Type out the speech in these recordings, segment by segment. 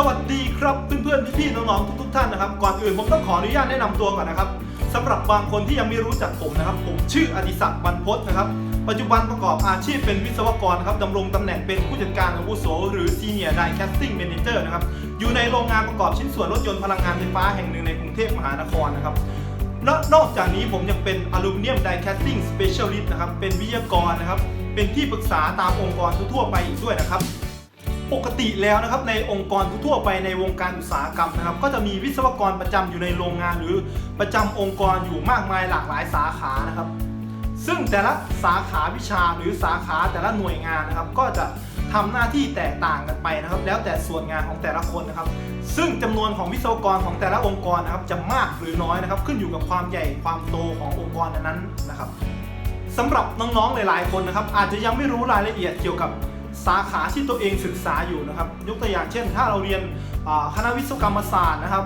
สวัสดีครับเพื่อนๆพี่ๆน้องๆทุกๆท่านนะครับ ก่อนอื่นผมต้องขออนุญาตแนะนำตัวก่อนนะครับสำหรับบางคนที่ยังไม่รู้จักผมนะครับ ผมชื่ออดิศักดิ์บรรพตนะครับปัจจุบันประกอบอาชีพเป็นวิศวกรครับดำรงตำแหน่งเป็นผู้จัดการอาวุโสหรือ Senior Die Casting Manager นะครับอยู่ในโรงงานประกอบชิ้นส่วนรถยนต์พลังงานไฟฟ้าแห่งหนึ่งในกรุงเทพมหานครนะครับและนอกจากนี้ผมยังเป็นอลูมิเนียมไดแคสติ้งสเปเชียลิสต์นะครับเป็นวิทยากรนะครับเป็นที่ปรึกษาตามองค์กรทั่วไปอีกด้วยนะครับ ปกติแล้วนะครับในองค์กรทั่วไปในวงการอุตสาหกรรมนะครับก็จะมีวิศวกรประจำอยู่ในโรงงานหรือประจำองค์กรอยู่มากมายหลากหลายสาขานะครับ ซึ่งแต่ละสาขาวิชาหรือสาขาแต่ละหน่วยงานนะครับ ก็จะทำหน้าที่แตกต่างกันไปนะครับ แล้วแต่ส่วนงานของแต่ละคนนะครับ ซึ่งจำนวนของวิศวกรของแต่ละองค์กรนะครับจะมากหรือน้อยนะครับ ขึ้นอยู่กับความใหญ่ความโตขององค์กรนั้นๆนะครับสำหรับน้องๆหลาย ๆ คนนะครับอาจจะยังไม่รู้รายละเอียดเกี่ยวกับ สาขาที่ตัวเองศึกษาอยู่นะครับ ยกตัวอย่างเช่น ถ้าเราเรียนคณะวิศวกรรมศาสตร์นะครับ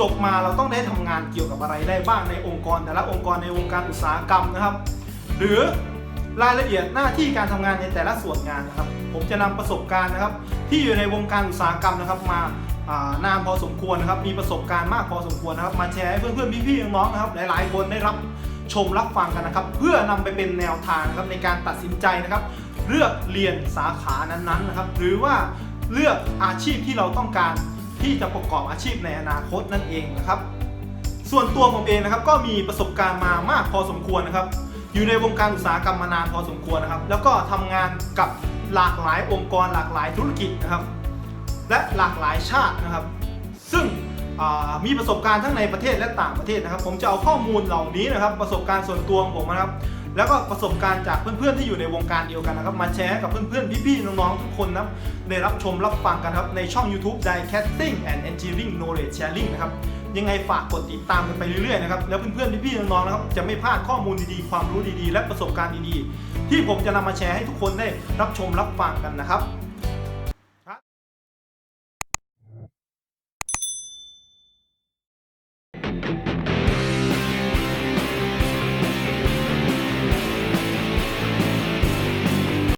จบมาเราต้องได้ทำงานเกี่ยวกับอะไรได้บ้างในองค์กร แต่ละองค์กรในวงการอุตสาหกรรมนะครับ หรือรายละเอียดหน้าที่การทำงานในแต่ละส่วนงานนะครับ ผมจะนำประสบการณ์นะครับ ที่อยู่ในวงการอุตสาหกรรมนะครับ มานานพอสมควรนะครับ มีประสบการณ์มากพอสมควรนะครับ มาแชร์ให้เพื่อนๆพี่ๆน้องๆนะครับ หลายๆคนได้รับชมรับฟังกันนะครับ เพื่อนำไปเป็นแนวทางนะครับในการตัดสินใจนะครับ เลือกเรียนสาขานั้นๆนะครับ หรือว่าเลือกอาชีพที่เราต้องการที่จะประกอบอาชีพในอนาคตนั่นเองนะครับ ส่วนตัวผมเองนะครับก็มีประสบการณ์มามากพอสมควรนะครับ อยู่ในวงการอุตสาหกรรมมานานพอสมควรนะครับ แล้วก็ทำงานกับหลากหลายองค์กรหลากหลายธุรกิจนะครับ และหลากหลายชาตินะครับ ซึ่งมีประสบการณ์ทั้งในประเทศและต่างประเทศนะครับ ผมจะเอาข้อมูลเหล่านี้นะครับ ประสบการณ์ส่วนตัวของผมนะครับ แล้วก็ประสบการณ์จากเพื่อนๆที่อยู่ในวงการเดียวกันนะครับมาแชร์กับเพื่อนๆพี่ๆน้องๆทุกคนนะครับได้รับชมรับฟังกันครับในช่อง YouTube Die Casting and Engineering Knowledge Sharing นะครับยังไงฝากกดติดตามกันไปเรื่อยๆนะครับแล้วเพื่อนๆพี่ๆน้องๆนะครับจะไม่พลาดข้อมูลดีๆความรู้ดีๆ และประสบการณ์ดีๆ ที่ผมจะนำมาแชร์ให้ทุกคนได้รับชมรับฟังกันนะครับ